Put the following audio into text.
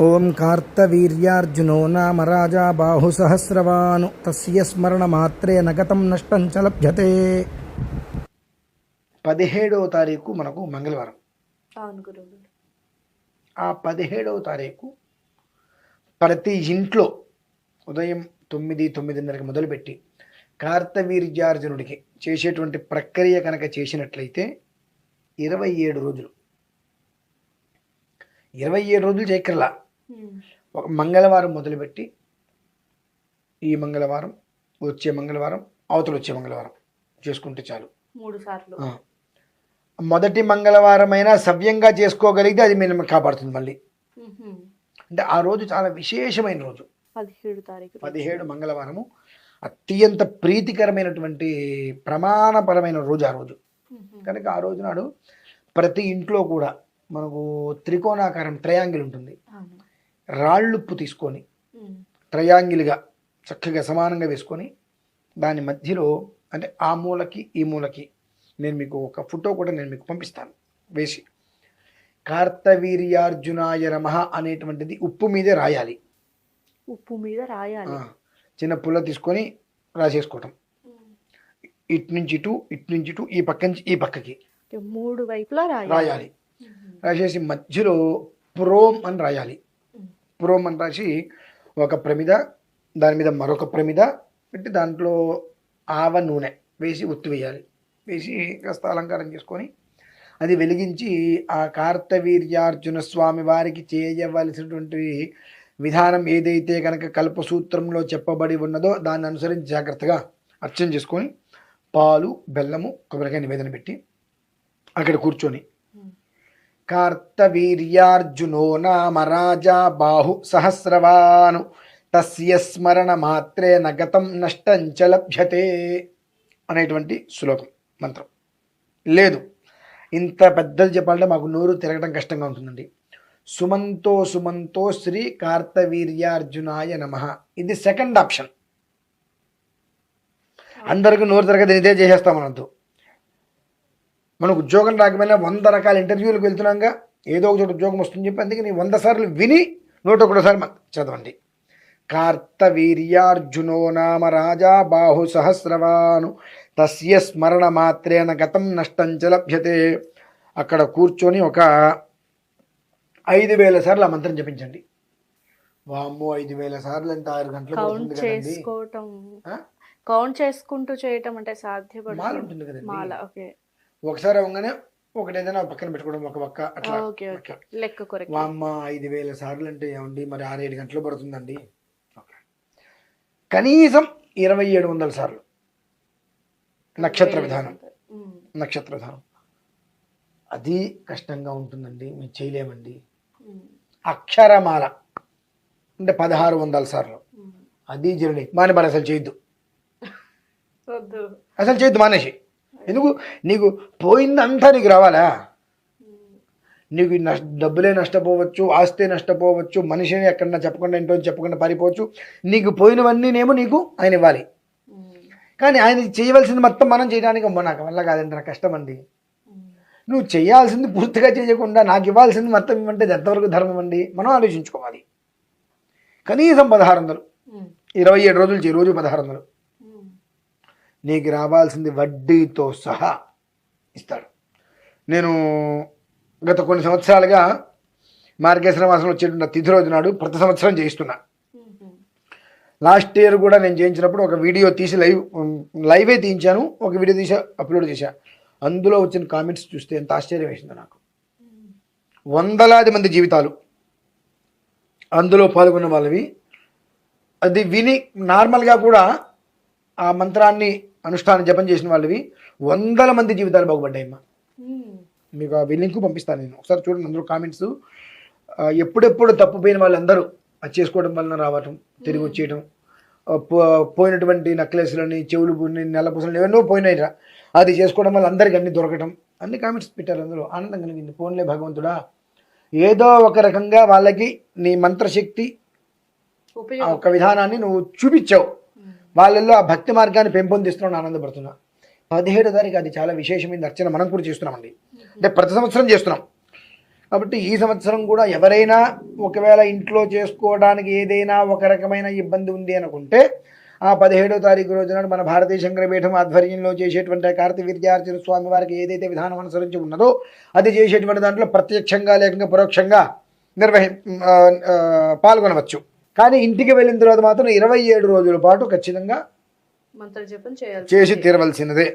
ఓం కార్తవీర్యార్జునో నామ రాజా బాహుసహస్రవాను తస్య స్మరణమాత్రే నగతం నష్టం చ లభ్యతే. పదిహేడవ తారీఖు మనకు మంగళవారం. ఆ పదిహేడవ తారీఖు ప్రతి ఇంట్లో ఉదయం తొమ్మిది తొమ్మిదిన్నరకి మొదలుపెట్టి కార్తవీర్యార్జునుడికి చేసేటువంటి ప్రక్రియ కనుక చేసినట్లయితే ఇరవై ఏడు రోజులు. ఇరవై ఏడు రోజులు చేయక్కర్లా. ఒక మంగళవారం మొదలుపెట్టి ఈ మంగళవారం వచ్చే మంగళవారం అవతల వచ్చే మంగళవారం చేసుకుంటే చాలు. మూడు సార్లు. మొదటి మంగళవారం అయినా సవ్యంగా చేసుకోగలిగితే అది మేము కాపాడుతుంది మళ్ళీ. అంటే ఆ రోజు చాలా విశేషమైన రోజు. పదిహేడు తారీఖు పదిహేడు మంగళవారము. అత్యంత ప్రీతికరమైనటువంటి ప్రమాణపరమైన రోజు ఆ రోజు. కనుక ఆ రోజు నాడు ప్రతి ఇంట్లో కూడా మనకు త్రికోణాకారం ట్రయాంగిల్ ఉంటుంది. రాళ్ళుప్పు తీసుకొని. ట్రయాంగిల్గా చక్కగా సమానంగా వేసుకొని దాని మధ్యలో అంటే ఆ మూలకి ఈ మూలకి నేను మీకు ఒక ఫోటో కూడా నేను మీకు పంపిస్తాను. వేసి కార్తవీర్యార్జునాయ నమః అనేటువంటిది ఉప్పు మీదే రాయాలి. ఉప్పు మీద రాయాలి. చిన్న పుల్ల తీసుకొని రాసేసుకోవటం. ఇటు నుంచి ఇటు ఇటు నుంచి ఇటు ఈ పక్క నుంచి ఈ పక్కకి. మూడు వైపులా రాయాలి. రాసేసి మధ్యలో ప్రోమ్ అని రాయాలి. అని రాసి ఒక ప్రమిద దాని మీద మరొక ప్రమిద పెట్టి దాంట్లో ఆవ నూనె వేసి ఒత్తి వేయాలి. వేసి కాస్త అలంకారం చేసుకొని అది వెలిగించి ఆ కార్తవీర్యార్జున స్వామి వారికి చేయవలసినటువంటి విధానం ఏదైతే కనుక కల్పసూత్రంలో చెప్పబడి ఉన్నదో దాన్ని అనుసరించి జాగ్రత్తగా అర్చన చేసుకొని పాలు బెల్లము కొబ్బరికాయ నివేదన పెట్టి అక్కడ కూర్చొని కార్తవీర్యార్జునో నామ రాజా బాహు సహస్రవాను. తస్య స్మరణ మాత్రే నగతం నష్టం చ లభ్యతే అనేటువంటి శ్లోకం మంత్రం. లేదు ఇంత పెద్దది చెప్పాలంటే మాకు నోరు తిరగడం కష్టంగా ఉంటుందండి. సుమంతో సుమంతో శ్రీ కార్తవీర్యార్జునాయ నమ. ఇది సెకండ్ ఆప్షన్. అందరికీ నోరు తిరగదు ఇదే చేసేస్తాం మనంతో మనకు ఉద్యోగం రాకపోయినా వంద రకాల ఇంటర్వ్యూలకు వెళ్తున్నాగా. ఏదో ఒక చోట ఉద్యోగం వస్తుంది చెప్పి అందుకే నీ వంద సార్లు విని నూట ఒకటోసారి చదవండి. కార్తవీర్యార్జునో నామ రాజా బాహు సహస్రవాను. తస్య స్మరణ మాత్రేన గతం నష్టం చ లభ్యతే. అక్కడ కూర్చొని ఒక ఐదు వేల సార్లు ఆ మంత్రం జపించండి. వామ్మో ఐదు వేల సార్లు అంటే ఆరు గంటలు కౌంట్ చేసుకోవటం? కౌంట్ చేసుకుంటూ చేయటం అంటే సాధ్యపడు మాల ఉంటుంది కదండి. మాల ఓకే. ఒకసారి అవ్వగానే ఒకటి ఏదైనా పక్కన పెట్టుకోవడం ఒక పక్క అట్లా. Okay okay. అట్లా. లెక్క కొరకు వామ్మ ఐదు వేల సార్లు అంటే ఏమండి? మరి ఆరేడు గంటలు పడుతుందండి. కనీసం ఇరవై ఏడు వందల సార్లు. నక్షత్ర విధానం. నక్షత్ర విధానం. అది కష్టంగా ఉంటుందండి. మేము చేయలేమండి. అక్షరమాల. అంటే పదహారు వందల సార్లు. అది జర్నీ మాని మరి అసలు చేయొద్దు. అసలు చేయొద్దు మానేసి. ఎందుకు నీకు పోయిందంతా నీకు రావాలా. నీకు నష్ట డబ్బులే నష్టపోవచ్చు ఆస్తే నష్టపోవచ్చు మనిషిని ఎక్కడన్నా చెప్పకుండా ఇంట్లో చెప్పకుండా పారిపోవచ్చు నీకు పోయినవన్నీనేమో నీకు ఆయన ఇవ్వాలి. కానీ ఆయన చేయవలసింది మొత్తం మనం చేయడానికి అమ్మో నాకు వల్ల కాదండి నాకు కష్టం అండి. నువ్వు చేయాల్సింది పూర్తిగా చేయకుండా నాకు ఇవ్వాల్సింది మొత్తం ఇవ్వంటే ఎంతవరకు ధర్మం అండి మనం ఆలోచించుకోవాలి కనీసం పదహారు వందలు. ఇరవై ఏడు రోజులు చేయి రోజు పదహారు వందలు. నీకు రావాల్సింది వడ్డీతో సహా ఇస్తాడు. నేను గత కొన్ని సంవత్సరాలుగా మార్గేశ్వర మాసంలో వచ్చేటువంటి తిథి రోజు నాడు ప్రతి సంవత్సరం చేయిస్తున్నా. లాస్ట్ ఇయర్ కూడా నేను చేయించినప్పుడు ఒక వీడియో తీసి లైవ్ లైవే తీయించాను ఒక వీడియో తీసి అప్లోడ్ చేశా. అందులో వచ్చిన కామెంట్స్ చూస్తే ఎంత ఆశ్చర్యం వేసింది నాకు. వందలాది మంది జీవితాలు అందులో పాల్గొన్న వాళ్ళవి. అది విని నార్మల్గా కూడా ఆ మంత్రాన్ని అనుష్ఠానం జపం చేసిన వాళ్ళవి వందల మంది జీవితాలు బాగుపడ్డాయమ్మా. మ్మ్. మీకు ఆ లింక్ పంపిస్తాను నేను. ఒకసారి చూడండి అందులో కామెంట్స్ ఎప్పుడెప్పుడు తప్పుపోయిన వాళ్ళందరూ అది చేసుకోవడం వలన రావటం తిరిగి వచ్చేయడం ఆ, పో- పోయినటువంటి నెక్లెస్లని చెవులు పున్ని నెలపూసలు ఎన్నో పోయినాయిరా. అది చేసుకోవడం వల్ల అందరికి అన్ని దొరకటం. అన్ని కామెంట్స్ పెట్టారు అందులో ఆనందం కలిగింది. ఫోన్లే భగవంతుడా. ఏదో ఒక రకంగా వాళ్ళకి నీ మంత్రశక్తి ఒక విధానాన్ని నువ్వు చూపించావు. వాళ్ళల్లో ఆ భక్తి మార్గాన్ని పెంపొందిస్తున్నాను ఆనందపడుతున్నా. పదిహేడో తారీఖు అది చాలా విశేషమైన అర్చన మనం కూడా చేస్తున్నామండి. అంటే ప్రతి సంవత్సరం చేస్తున్నాం. కాబట్టి ఈ సంవత్సరం కూడా ఎవరైనా ఒకవేళ ఇంట్లో చేసుకోవడానికి ఏదైనా ఒక రకమైన ఇబ్బంది ఉంది అనుకుంటే ఆ పదిహేడో తారీఖు రోజున మన భారతీయ శంకరపీఠం ఆధ్వర్యంలో చేసేటువంటి కార్తీ విద్యార్జున స్వామి వారికి ఏదైతే విధానం అనుసరించి ఉన్నదో అది చేసేటువంటి దాంట్లో ప్రత్యక్షంగా లేకుండా పరోక్షంగా నిర్వహి పాల్గొనవచ్చు. కానీ ఇంటికి వెళ్ళిన తర్వాత మాత్రం ఇరవై ఏడు రోజుల పాటు ఖచ్చితంగా మంత్ర జపం చేయాలి చేసి తీరవలసినదే.